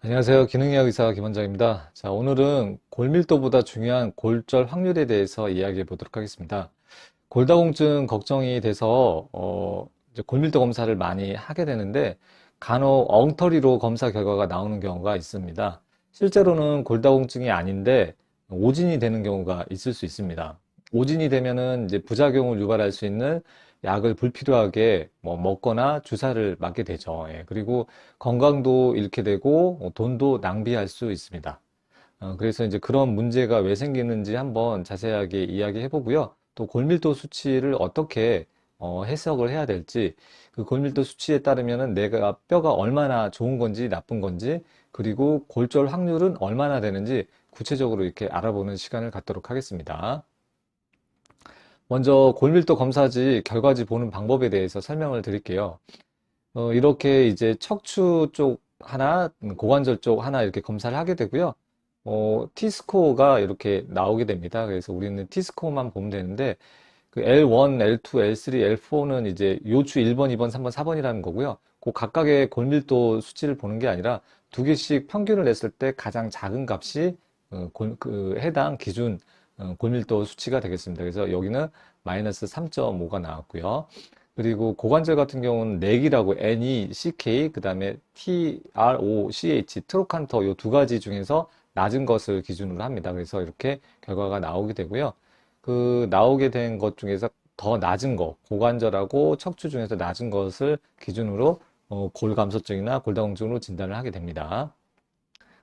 안녕하세요. 기능의학 의사 김원장입니다. 자, 오늘은 골밀도보다 중요한 골절 확률에 대해서 이야기해 보도록 하겠습니다. 골다공증 걱정이 돼서, 어, 골밀도 검사를 많이 하게 되는데, 간혹 엉터리로 검사 결과가 나오는 경우가 있습니다. 실제로는 골다공증이 아닌데, 오진이 되는 경우가 있을 수 있습니다. 오진이 되면은 이제 부작용을 유발할 수 있는 약을 불필요하게 뭐 먹거나 주사를 맞게 되죠. 예, 그리고 건강도 잃게 되고 어, 돈도 낭비할 수 있습니다. 어, 그래서 이제 그런 문제가 왜 생기는지 한번 자세하게 이야기해 보고요. 또 골밀도 수치를 어떻게 어, 해석을 해야 될지 그 골밀도 수치에 따르면은 내가 뼈가 얼마나 좋은 건지 나쁜 건지 그리고 골절 확률은 얼마나 되는지 구체적으로 이렇게 알아보는 시간을 갖도록 하겠습니다. 먼저 골밀도 검사지 결과지 보는 방법에 대해서 설명을 드릴게요. 어, 이렇게 이제 척추 쪽 하나, 음, 고관절 쪽 하나 이렇게 검사를 하게 되고요. 어, T스코어가 이렇게 나오게 됩니다. 그래서 우리는 T스코어만 보면 되는데 그 L1, L2, L3, L4는 이제 요추 1번, 2번, 3번, 4번이라는 거고요. 그 각각의 골밀도 수치를 보는 게 아니라 두 개씩 평균을 냈을 때 가장 작은 값이 어, 골- 그 해당 기준 어, 골밀도 수치가 되겠습니다. 그래서 여기는 마이너스 3.5가 나왔고요. 그리고 고관절 같은 경우는 넥이라고 NECK, 그 다음에 TROCH, 트로칸터 이 두 가지 중에서 낮은 것을 기준으로 합니다. 그래서 이렇게 결과가 나오게 되고요. 그 나오게 된 것 중에서 더 낮은 거, 고관절하고 척추 중에서 낮은 것을 기준으로 어, 골감소증이나 골다공증으로 진단을 하게 됩니다.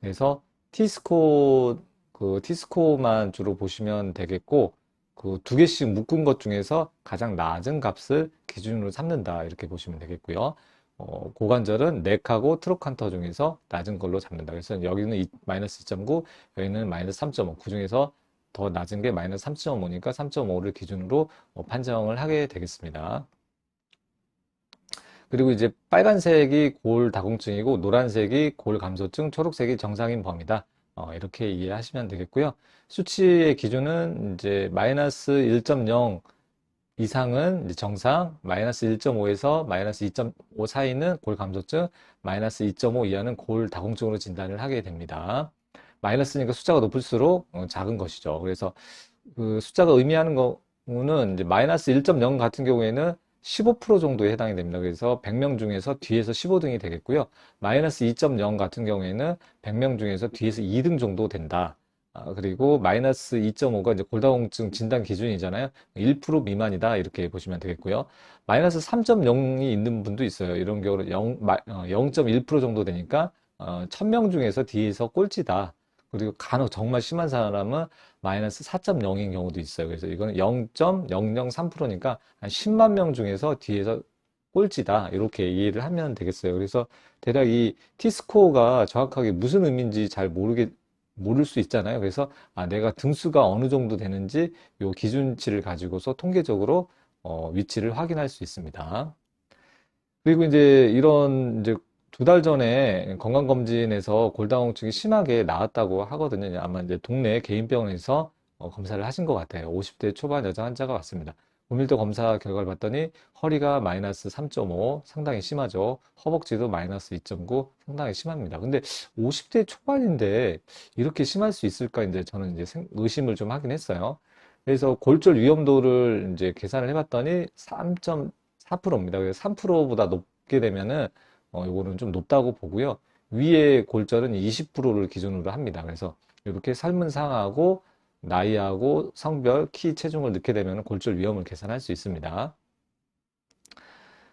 그래서 T스코어, 그 T스코어만 주로 보시면 되겠고, 그 두 개씩 묶은 것 중에서 가장 낮은 값을 기준으로 삼는다. 이렇게 보시면 되겠고요. 어, 고관절은 넥하고 트로칸터 중에서 낮은 걸로 잡는다. 그래서 여기는 이- 마이너스 2.9, 여기는 마이너스 3.5. 그 중에서 더 낮은 게 마이너스 3.5니까 3.5를 기준으로 어, 판정을 하게 되겠습니다. 그리고 이제 빨간색이 골다공증이고 노란색이 골 감소증, 초록색이 정상인 범위다. 어, 이렇게 이해하시면 되겠고요. 수치의 기준은 이제 마이너스 1.0 이상은 정상, 마이너스 1.5에서 마이너스 2.5 사이는 골감소증, 마이너스 2.5 이하는 골다공증으로 진단을 하게 됩니다. 마이너스니까 숫자가 높을수록 어, 작은 것이죠. 그래서 그 숫자가 의미하는 거는 이제 마이너스 1.0 같은 경우에는 15% 정도에 해당이 됩니다. 그래서 100명 중에서 뒤에서 15등이 되겠고요. 마이너스 2.0 같은 경우에는 100명 중에서 뒤에서 2등 정도 된다. 아, 그리고 마이너스 2.5가 이제 골다공증 진단 기준이잖아요. 1% 미만이다. 이렇게 보시면 되겠고요. 마이너스 3.0이 있는 분도 있어요. 이런 경우는 0, 0.1% 정도 되니까 어, 1000명 중에서 뒤에서 꼴찌다. 그리고 간혹 정말 심한 사람은 마이너스 4.0인 경우도 있어요. 그래서 이거는 0.003%니까 한 10만 명 중에서 뒤에서 꼴찌다. 이렇게 이해를 하면 되겠어요. 그래서 대략 이 T스코어가 정확하게 무슨 의미인지 잘 모르게, 모를 수 있잖아요. 그래서 아, 내가 등수가 어느 정도 되는지 요 기준치를 가지고서 통계적으로 어, 위치를 확인할 수 있습니다. 그리고 이제 이런 이제 두 달 전에 건강검진에서 골다공증이 심하게 나왔다고 하거든요. 아마 이제 동네 개인 병원에서 어, 검사를 하신 것 같아요. 50대 초반 여자 환자가 왔습니다. 고밀도 검사 결과를 봤더니 허리가 마이너스 3.5 상당히 심하죠. 허벅지도 마이너스 2.9 상당히 심합니다. 근데 50대 초반인데 이렇게 심할 수 있을까 이제 저는 이제 생- 의심을 좀 하긴 했어요. 그래서 골절 위험도를 이제 계산을 해봤더니 3.4%입니다. 그래서 3%보다 높게 되면은 어, 요거는 좀 높다고 보고요. 위에 골절은 20%를 기준으로 합니다. 그래서 이렇게 삶은 상하고 나이하고 성별, 키, 체중을 넣게 되면 골절 위험을 계산할 수 있습니다.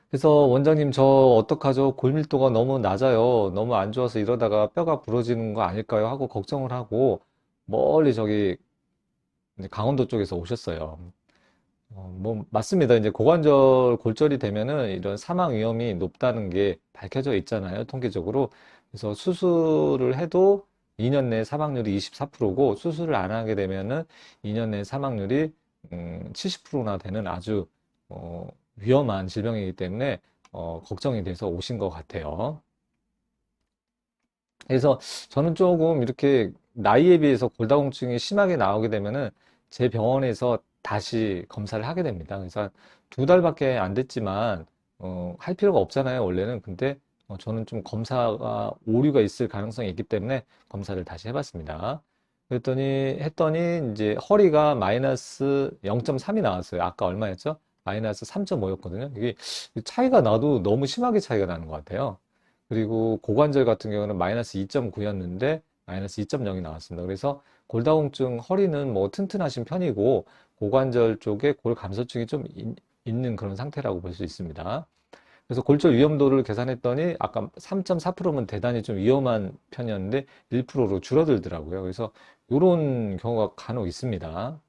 그래서 원장님 저 어떡하죠? 골밀도가 너무 낮아요. 너무 안 좋아서 이러다가 뼈가 부러지는 거 아닐까요? 하고 걱정을 하고 멀리 저기 강원도 쪽에서 오셨어요. 어, 뭐, 맞습니다. 이제 고관절 골절이 되면은 이런 사망 위험이 높다는 게 밝혀져 있잖아요. 통계적으로. 그래서 수술을 해도 2년 내 사망률이 24%고 수술을 안 하게 되면은 2년 내 사망률이 음, 70%나 되는 아주 어, 위험한 질병이기 때문에 어, 걱정이 돼서 오신 것 같아요. 그래서 저는 조금 이렇게 나이에 비해서 골다공증이 심하게 나오게 되면은 제 병원에서 다시 검사를 하게 됩니다. 그래서 두 달밖에 안 됐지만 어, 할 필요가 없잖아요, 원래는. 근데 어, 저는 좀 검사가 오류가 있을 가능성이 있기 때문에 검사를 다시 해봤습니다. 그랬더니 했더니 이제 허리가 마이너스 0.3이 나왔어요. 아까 얼마였죠? 마이너스 3.5였거든요. 이게 차이가 나도 너무 심하게 차이가 나는 것 같아요. 그리고 고관절 같은 경우는 마이너스 2.9였는데 마이너스 2.0이 나왔습니다. 그래서 골다공증 허리는 뭐 튼튼하신 편이고 고관절 쪽에 골 감소증이 좀 있는 그런 상태라고 볼 수 있습니다. 그래서 골절 위험도를 계산했더니 아까 3.4%면 대단히 좀 위험한 편이었는데 1%로 줄어들더라고요. 그래서 이런 경우가 간혹 있습니다.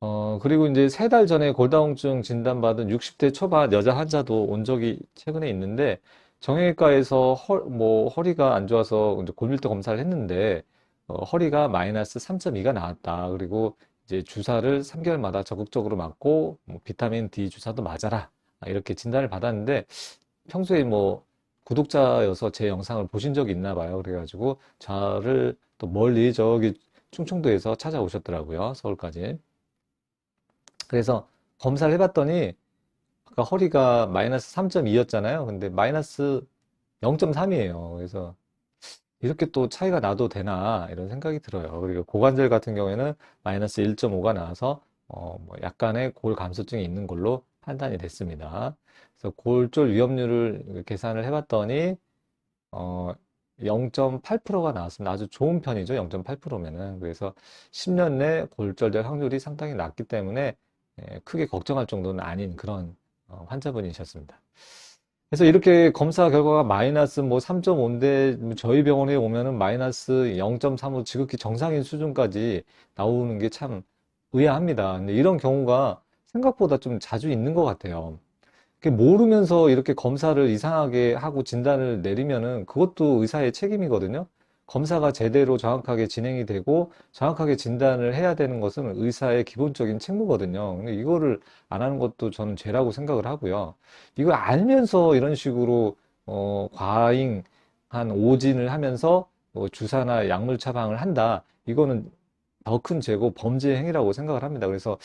어, 그리고 이제 세 달 전에 골다공증 진단받은 60대 초반 여자 환자도 온 적이 최근에 있는데 정형외과에서 허, 뭐 허리가 안 좋아서 골밀도 검사를 했는데 어, 허리가 마이너스 3.2가 나왔다. 그리고 이제 주사를 3개월마다 적극적으로 맞고 뭐 비타민 D 주사도 맞아라. 아, 이렇게 진단을 받았는데 평소에 뭐 구독자여서 제 영상을 보신 적이 있나 봐요. 그래가지고 저를 또 멀리 저기 충청도에서 찾아오셨더라고요. 서울까지. 그래서 검사를 해봤더니 아까 허리가 마이너스 3.2였잖아요. 근데 마이너스 0.3이에요. 그래서 이렇게 또 차이가 나도 되나 이런 생각이 들어요. 그리고 고관절 같은 경우에는 마이너스 1.5가 나와서 어, 뭐 약간의 골 감소증이 있는 걸로 판단이 됐습니다. 그래서 골절 위험률을 계산을 해봤더니 어, 0.8%가 나왔습니다. 아주 좋은 편이죠. 0.8%면은. 그래서 10년 내 골절될 확률이 상당히 낮기 때문에 예, 크게 걱정할 정도는 아닌 그런 어, 환자분이셨습니다. 그래서 이렇게 검사 결과가 마이너스 뭐 3.5인데 저희 병원에 오면은 마이너스 0.35 지극히 정상인 수준까지 나오는 게 참 의아합니다. 근데 이런 경우가 생각보다 좀 자주 있는 것 같아요. 모르면서 이렇게 검사를 이상하게 하고 진단을 내리면은 그것도 의사의 책임이거든요. 검사가 제대로 정확하게 진행이 되고 정확하게 진단을 해야 되는 것은 의사의 기본적인 책무거든요. 이거를 안 하는 것도 저는 죄라고 생각을 하고요. 이걸 알면서 이런 식으로 어, 과잉한 오진을 하면서 뭐 주사나 약물 처방을 한다. 이거는 더 큰 죄고 범죄 행위라고 생각을 합니다. 그래서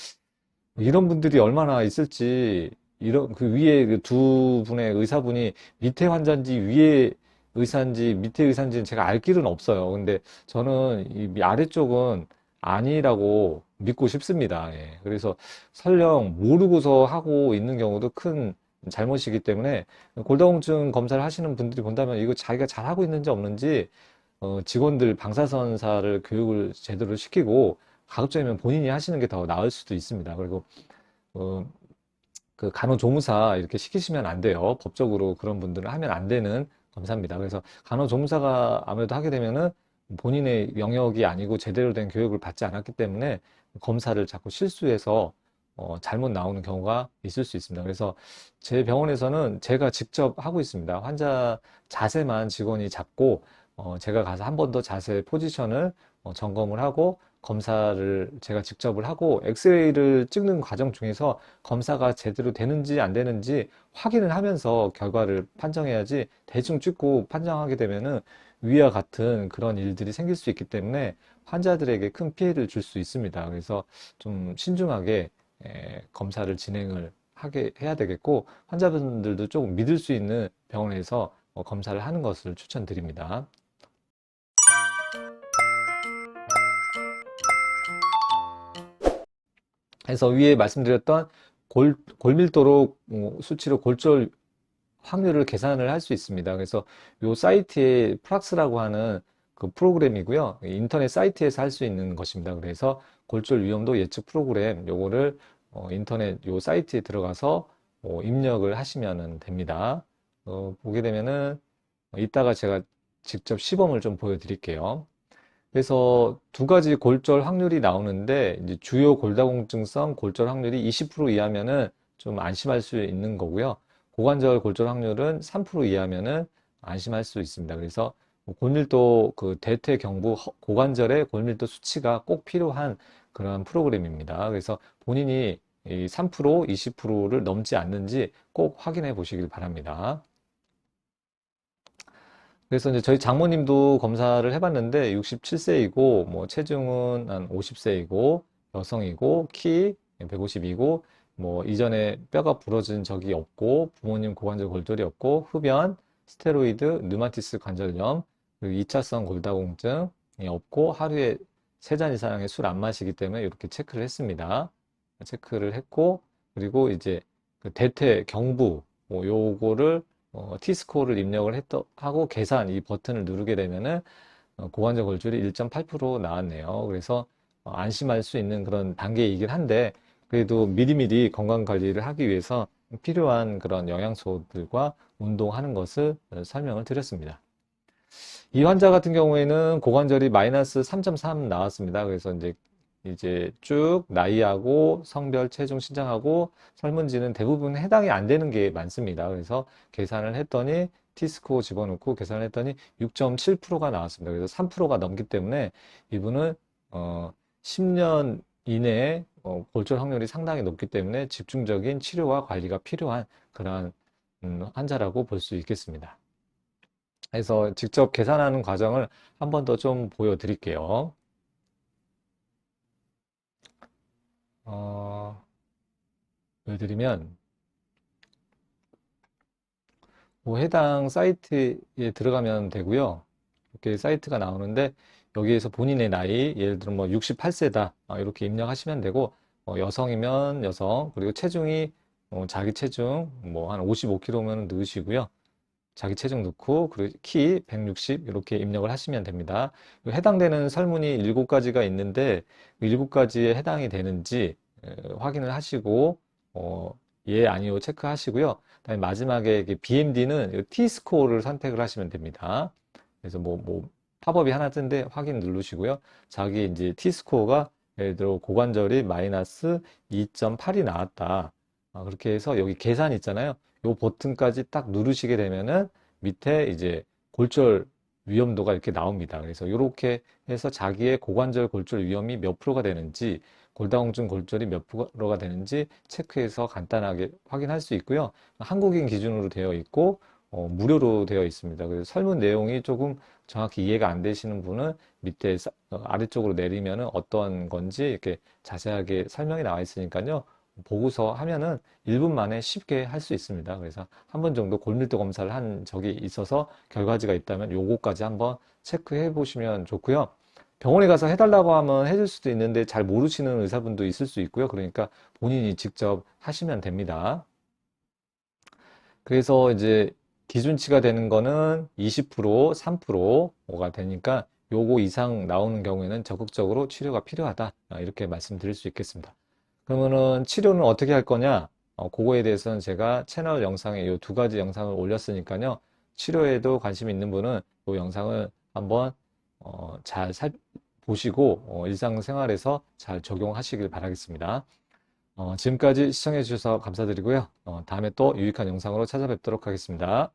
이런 분들이 얼마나 있을지 이런 그 위에 그 두 분의 의사분이 밑에 환자인지 위에 의사인지 밑에 의사인지는 제가 알 길은 없어요. 근데 저는 이 아래쪽은 아니라고 믿고 싶습니다. 예. 그래서 설령 모르고서 하고 있는 경우도 큰 잘못이기 때문에 골다공증 검사를 하시는 분들이 본다면 이거 자기가 잘하고 있는지 없는지 어, 직원들 방사선사를 교육을 제대로 시키고 가급적이면 본인이 하시는 게 더 나을 수도 있습니다. 그리고 어, 그 간호조무사 이렇게 시키시면 안 돼요. 법적으로 그런 분들은 하면 안 되는 검사입니다. 그래서 간호조무사가 아무래도 하게 되면은 본인의 영역이 아니고 제대로 된 교육을 받지 않았기 때문에 검사를 자꾸 실수해서 어, 잘못 나오는 경우가 있을 수 있습니다. 그래서 제 병원에서는 제가 직접 하고 있습니다. 환자 자세만 직원이 잡고 어, 제가 가서 한 번 더 자세 포지션을 어, 점검을 하고 검사를 제가 직접을 하고 엑스레이를 찍는 과정 중에서 검사가 제대로 되는지 안 되는지 확인을 하면서 결과를 판정해야지 대충 찍고 판정하게 되면은 위와 같은 그런 일들이 생길 수 있기 때문에 환자들에게 큰 피해를 줄 수 있습니다. 그래서 좀 신중하게 검사를 진행을 하게 해야 되겠고 환자분들도 조금 믿을 수 있는 병원에서 어, 검사를 하는 것을 추천드립니다. 해서 위에 말씀드렸던 골, 골밀도로 어, 수치로 골절 확률을 계산을 할 수 있습니다. 그래서 이 사이트에 프락스라고 하는 그 프로그램이고요. 인터넷 사이트에서 할 수 있는 것입니다. 그래서 골절 위험도 예측 프로그램 요거를 어, 인터넷 요 사이트에 들어가서 어, 입력을 하시면 됩니다. 어, 보게 되면은 이따가 제가 직접 시범을 좀 보여드릴게요. 그래서 두 가지 골절 확률이 나오는데 이제 주요 골다공증성 골절 확률이 20% 이하면은 좀 안심할 수 있는 거고요. 고관절 골절 확률은 3% 이하면은 안심할 수 있습니다. 그래서 뭐 골밀도 그 대퇴 경부 고관절의 골밀도 수치가 꼭 필요한 그런 프로그램입니다. 그래서 본인이 이 3%, 20%를 넘지 않는지 꼭 확인해 보시길 바랍니다. 그래서 이제 저희 장모님도 검사를 해봤는데 67세이고 뭐 체중은 한 50세이고 여성이고 키 150이고 뭐 이전에 뼈가 부러진 적이 없고 부모님 고관절 골절이 없고 흡연, 스테로이드, 류마티스 관절염, 그리고 2차성 골다공증이 없고 하루에 세 잔 이상의 술 안 마시기 때문에 이렇게 체크를 했습니다. 체크를 했고 그리고 이제 그 대퇴 경부 뭐 요거를 어, T스코어를 입력을 했더, 하고 계산 이 버튼을 누르게 되면은 어, 고관절 골절이 1.8% 나왔네요. 그래서 어, 안심할 수 있는 그런 단계이긴 한데 그래도 미리미리 건강 관리를 하기 위해서 필요한 그런 영양소들과 운동하는 것을 어, 설명을 드렸습니다. 이 환자 같은 경우에는 고관절이 마이너스 3.3 나왔습니다. 그래서 이제 이제 쭉 나이하고 성별, 체중, 신장하고 설문지는 대부분 해당이 안 되는 게 많습니다. 그래서 계산을 했더니 T스코어 집어넣고 계산을 했더니 6.7%가 나왔습니다. 그래서 3%가 넘기 때문에 이분은 어 10년 이내에 어, 골절 확률이 상당히 높기 때문에 집중적인 치료와 관리가 필요한 그러한 음, 환자라고 볼 수 있겠습니다. 그래서 직접 계산하는 과정을 한 번 더 좀 보여드릴게요. 어, 보여드리면 뭐 해당 사이트에 들어가면 되고요. 이렇게 사이트가 나오는데 여기에서 본인의 나이, 예를 들어 뭐 68세다 이렇게 입력하시면 되고 어, 여성이면 여성 그리고 체중이 어, 자기 체중 뭐 한 55kg면 넣으시고요. 자기 체중 넣고 그리고 키 160 이렇게 입력을 하시면 됩니다. 해당되는 설문이 7가지가 있는데 7가지에 해당이 되는지 확인을 하시고 어, 예 아니요 체크하시고요. 그다음에 마지막에 BMD는 T스코어를 선택을 하시면 됩니다. 그래서 뭐, 뭐 팝업이 하나 뜬데 확인 누르시고요. 자기 이제 T스코어가 예를 들어 고관절이 마이너스 2.8이 나왔다. 아, 그렇게 해서 여기 계산 있잖아요. 요 버튼까지 딱 누르시게 되면은 밑에 이제 골절 위험도가 이렇게 나옵니다. 그래서 이렇게 해서 자기의 고관절 골절 위험이 몇 프로가 되는지 골다공증 골절이 몇 프로가 되는지 체크해서 간단하게 확인할 수 있고요. 한국인 기준으로 되어 있고 어, 무료로 되어 있습니다. 그래서 설문 내용이 조금 정확히 이해가 안 되시는 분은 밑에 어, 아래쪽으로 내리면은 어떤 건지 이렇게 자세하게 설명이 나와 있으니까요. 보고서 하면은 1분 만에 쉽게 할 수 있습니다. 그래서 한 번 정도 골밀도 검사를 한 적이 있어서 결과지가 있다면 요거까지 한번 체크해 보시면 좋고요. 병원에 가서 해달라고 하면 해줄 수도 있는데 잘 모르시는 의사분도 있을 수 있고요. 그러니까 본인이 직접 하시면 됩니다. 그래서 이제 기준치가 되는 거는 20%, 3%가 되니까 요거 이상 나오는 경우에는 적극적으로 치료가 필요하다. 이렇게 말씀드릴 수 있겠습니다. 그러면은 치료는 어떻게 할 거냐? 어, 그거에 대해서는 제가 채널 영상에 이 두 가지 영상을 올렸으니까요. 치료에도 관심 있는 분은 이 영상을 한번 어, 잘 살, 보시고 어, 일상생활에서 잘 적용하시길 바라겠습니다. 어, 지금까지 시청해 주셔서 감사드리고요. 어, 다음에 또 유익한 영상으로 찾아뵙도록 하겠습니다.